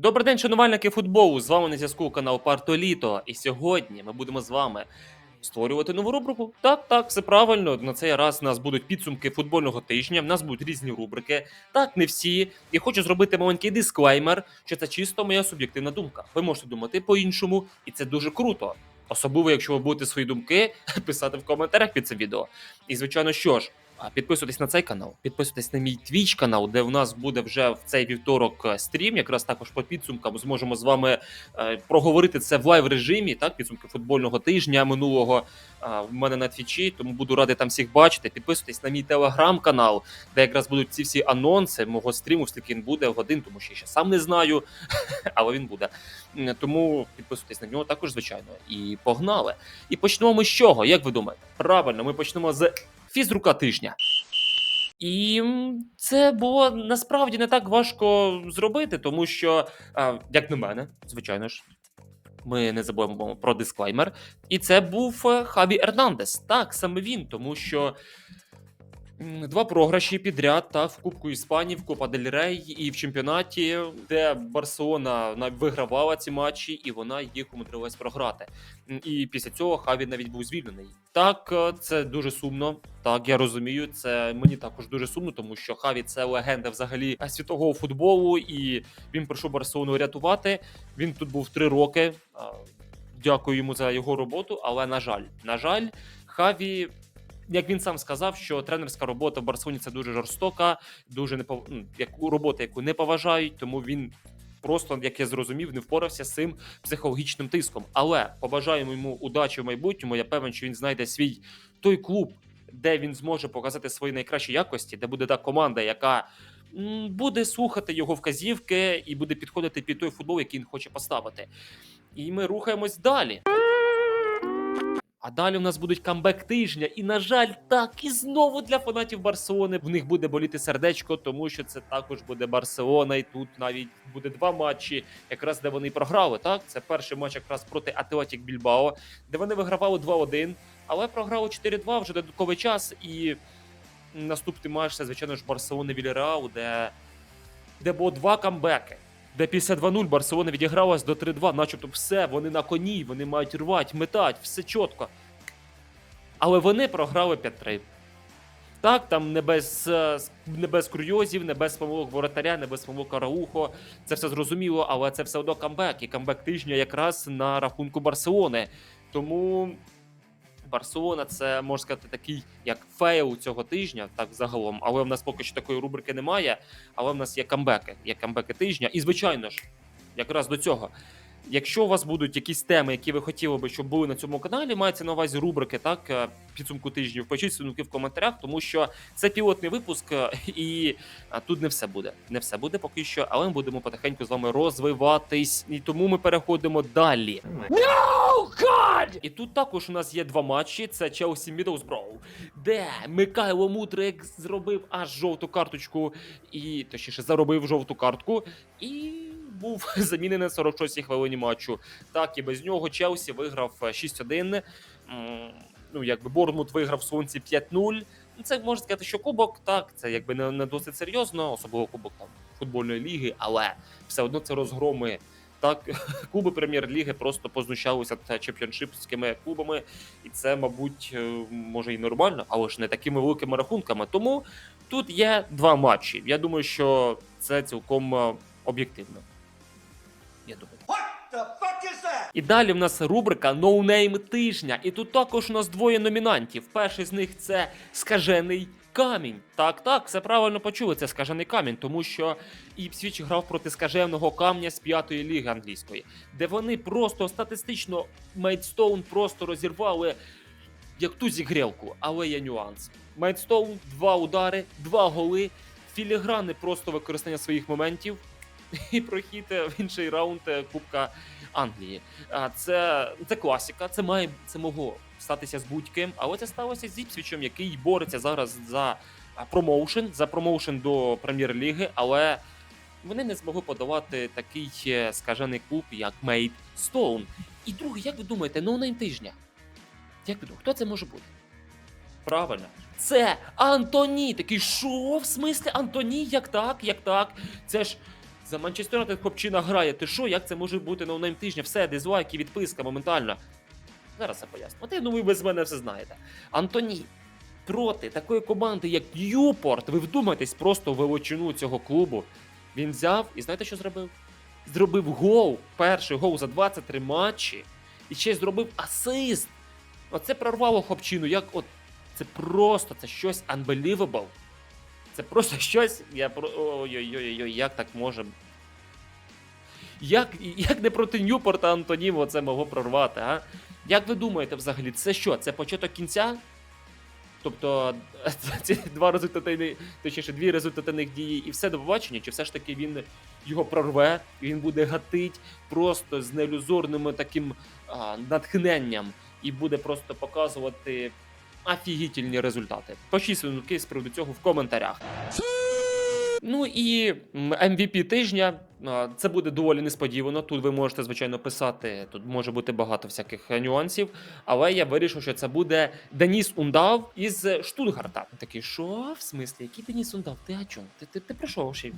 Добрий день, шанувальники футболу. З вами на зв'язку канал Парто Літо. І сьогодні ми будемо з вами створювати нову рубрику. Так, так, все правильно. На цей раз у нас будуть підсумки футбольного тижня. В нас будуть різні рубрики. Так, не всі. І хочу зробити маленький дисклеймер, що це чисто моя суб'єктивна думка. Ви можете думати по-іншому, і це дуже круто. Особливо, якщо ви будете свої думки писати в коментарях під цим відео. І звичайно, що ж. Підписуйтесь на цей канал, підписуйтесь на мій твіч канал, де в нас буде вже в цей вівторок е, стрім. Якраз також по підсумкам зможемо з вами е, проговорити це в лайв режимі. Так, підсумки футбольного тижня минулого е, в мене на твічі. Тому буду радий там всіх бачити. Підписуйтесь на мій телеграм-канал, де якраз будуть ці всі анонси мого стріму, скільки він буде годин, тому що я ще сам не знаю, але він буде. Тому підписуйтесь на нього також, звичайно. І погнали. І почнемо ми з чого? Як ви думаєте? Правильно, ми почнемо з фізрука тижня. І це було насправді не так важко зробити, тому що, як на мене, звичайно ж, ми не забуваємо про дисклеймер. І це був е, Хабі Ернандес. Так, саме він, тому що. Два програші підряд та в Кубку Іспанії, в Копа Дель Рей і в чемпіонаті, де Барселона на- вигравала ці матчі, і вона їх умудрилась програти. І після цього Хаві навіть був звільнений. Так, е, це дуже сумно. Так, я розумію. Це мені також дуже сумно, тому що Хаві це легенда взагалі е, світового футболу, і він прийшов Барселону рятувати. Він тут був три роки. Дякую йому за його роботу. Але на жаль, на жаль, Хаві. Як він сам сказав, що тренерська робота в Барселоні це дуже жорстока, дуже не ну, яку робота, яку не поважають, тому він просто, як я зрозумів, не впорався з цим психологічним тиском. Але побажаємо йому удачі в майбутньому. Я певен, що він знайде свій той клуб, де він зможе показати свої найкращі якості, де буде та команда, яка буде слухати його вказівки і буде підходити під той футбол, який він хоче поставити. І ми рухаємось далі. А далі у нас будуть камбек тижня, і на жаль, так і знову для фанатів Барселони в них буде боліти сердечко, тому що це також буде Барселона, і тут навіть буде два матчі, якраз де вони програли. Так, це перший матч якраз проти Атлетік Більбао, де вони вигравали 2-1, але програли 4-2 вже додатковий час. І наступний матч це, звичайно ж, Барселона Вільяреал, де, де було два камбеки. Де після 2-0 Барселона відігралась до 3-2, начебто все, вони на коні, вони мають рвати, метать, все чітко. Але вони програли 5-3. Так, там не без, е, не без курйозів, не без помилок воротаря, не без помилок Араухо. Це все зрозуміло, але це все одно камбек. І камбек тижня якраз на рахунку Барселони. Тому Барселона це можна сказати такий як фейл цього тижня, так загалом. Але в нас поки що такої рубрики немає. Але в нас є камбеки, є камбеки тижня. І звичайно ж, якраз до цього. Якщо у вас будуть якісь теми, які ви хотіли би, щоб були на цьому каналі, мається на увазі рубрики, так е, підсумку тижнів, пишіть свої думки в коментарях, тому що це пілотний випуск, е, і тут не все буде. Не все буде поки що, але ми будемо потихеньку з вами розвиватись. І тому ми переходимо далі. І тут також у нас є два матчі: це Челсі Мідлсброу, де Микайло Мудрик зробив аж жовту карточку, і точніше заробив жовту картку, і був замінений на 46-й хвилині матчу. Так, і без нього Челсі виграв е, 6-1. М, Ну, якби Бормут виграв в сонці 5-0. Ну, Це можна сказати, що кубок, так, це якби не, не досить серйозно, особливо кубок там футбольної ліги, але все одно це розгроми. Так, клуби прем'єр-ліги просто познущалися чемпіоншипськими клубами, і це, мабуть, е, може і нормально, але ж не такими великими рахунками. Тому тут є два матчі. Я думаю, що це цілком е, об'єктивно. Я думаю. І далі в нас рубрика «Ноунейм тижня. І тут також у нас двоє номінантів. Перший з них це скажений камінь. Так, так, все правильно почули. Це скажений камінь, тому що Іпсвіч грав проти скаженого камня з п'ятої ліги англійської, де вони просто статистично Мейдстоун просто розірвали як ту зігрілку, але є нюанс. Мейдстоун, два удари, два голи, філіграни просто використання своїх моментів і прохід е, в інший раунд е, Кубка Англії. А це, це класіка, це має це могло статися з будь-ким, але це сталося з Іпсвічем, який бореться зараз за промоушен, за промоушен до прем'єр-ліги, але вони не змогли подавати такий е, скажений клуб, як Мейдстоун. І другий, як ви думаєте, ноунейм тижня? Як ви думаєте, хто це може бути? Правильно. Це Антоні. Такий що в смислі Антоні? Як так? Як так? Це ж За Манчестер Юнайтед хлопчина грає. Ти що, як це може бути на онлайн тижня? Все, дизлайк і відписка моментально. Зараз все поясню. От я думаю, ви з мене все знаєте. Антоні, проти такої команди, як Ньюпорт, ви вдумайтесь просто в величину цього клубу. Він взяв і знаєте, що зробив? Зробив гол, перший гол за 23 матчі, і ще й зробив асист. Оце прорвало хлопчину. Як от це просто це щось unbelievable. Це просто щось. Я про. Ой-ой-ой, як так може. Як, як не проти Ньюпорта Антоніво це могло прорвати, а? Як ви думаєте взагалі, це що? Це початок кінця? Тобто ці два результативні, точніше, дві результативних дії і все до побачення, чи все ж таки він його прорве, і він буде гатить просто з неілюзорним таким а, натхненням і буде просто показувати офігітельні результати. Пишіть свої думки з приводу цього в коментарях. Ну і MVP тижня. Це буде доволі несподівано. Тут ви можете, звичайно, писати. Тут може бути багато всяких нюансів. Але я вирішив, що це буде Деніс Ундав із Штутгарта. Такий, що? В смислі, який Деніс Ундав? Ти о чому? Ти, ти, ти прийшов ще?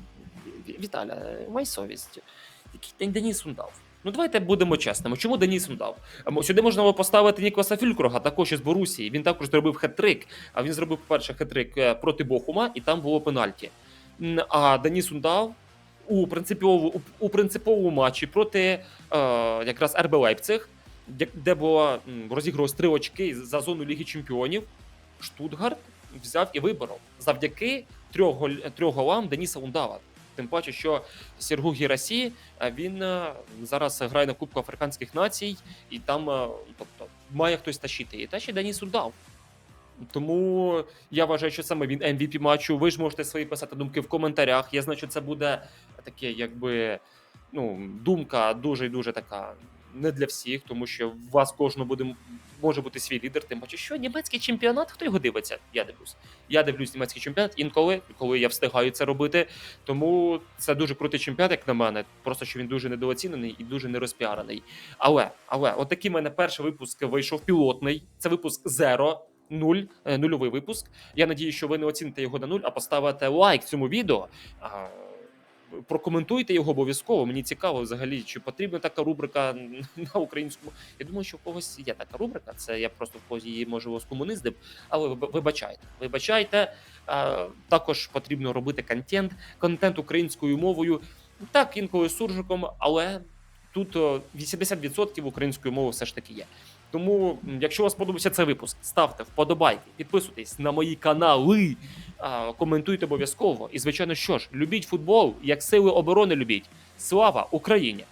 Віталя, май совість. Який Ден- Деніс Ундав? Ну давайте будемо чесними. Чому Деніс Ундав? А, мо- Сюди можна було поставити Ніколаса Фюлькрога, також із Борусії. Він також зробив хет-трик. А він зробив перший хет-трик е, проти Бохума, і там було пенальті. А Деніс Ундав у принциповому, у, принциповому матчі проти е, якраз РБ Лейпциг, де, було розігрувалось три очки за зону Ліги Чемпіонів. Штутгарт взяв і виборов завдяки трьох, трьох голам Деніса Ундава. Тим паче, що Сергу Гірасі е, він е, зараз грає на Кубку Африканських націй, і там, е, тобто, має хтось тащити. І тащить Деніс Ундав. Тому я вважаю, що саме він MVP матчу. Ви ж можете свої писати думки в коментарях. Я знаю, що це буде таке, якби ну, думка дуже і дуже така не для всіх, тому що в вас кожного буде може бути свій лідер. Тим паче, що німецький чемпіонат, хто його дивиться? Я дивлюсь. Я дивлюсь німецький чемпіонат інколи, коли я встигаю це робити. Тому це дуже крутий чемпіонат, як на мене. Просто що він дуже недооцінений і дуже нерозпіарений. Але, але, отакий в мене перший випуск вийшов пілотний. Це випуск Zero. Нуль, е, нульовий випуск. Я надію, що ви не оціните його на нуль, а поставите лайк цьому відео. Прокоментуйте його обов'язково. Мені цікаво взагалі, чи потрібна така рубрика на українському. Я думаю, що в когось є така рубрика. Це я просто в когось її можливо скомуниздив. Але ви- вибачайте, вибачайте. Також потрібно робити контент, контент українською мовою. Так, інколи суржиком, але тут о, 80% української мови все ж таки є. Тому, якщо вам сподобався цей випуск, ставте вподобайки, підписуйтесь на мої канали, коментуйте обов'язково. І, звичайно, що ж, любіть футбол, як сили оборони любіть. Слава Україні!